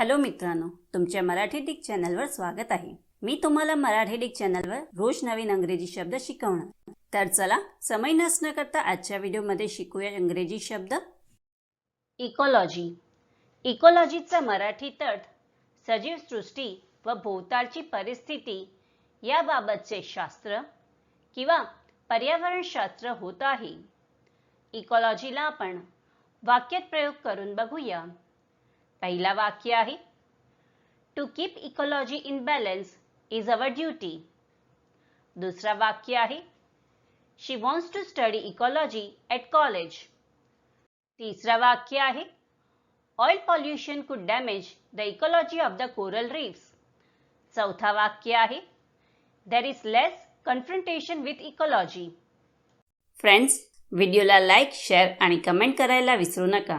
Hello मित्रांनो तुमच्या Marathi Dick चॅनलवर स्वागत आहे. मी तुम्हाला मराठी डिक चॅनलवर रोज नवीन इंग्रजी शब्द शिकवणार. तर चला समय नसणं करता आजच्या व्हिडिओमध्ये शिकूया इंग्रजी शब्द. इकोलॉजी. इकोलॉजीचा मराठी तट सजीव सृष्टी व भोवतालची परिस्थिती याबाबतचे शास्त्र किंवा पर्यावरणशास्त्र होत आहे. इकोलॉजीला आपण वाक्यात प्रयोग करून बघूया. पहिला वाक्य आहे. To keep ecology in balance is our duty दुसरा वाक्य आहे. She wants to study ecology at college तिसरा वाक्य आहे. Oil pollution could damage the ecology of the coral reefs चौथा वाक्य आहे. There is less confrontation with ecology friends व्हिडिओला लाईक शेअर आणि कमेंट करायला विसरू नका.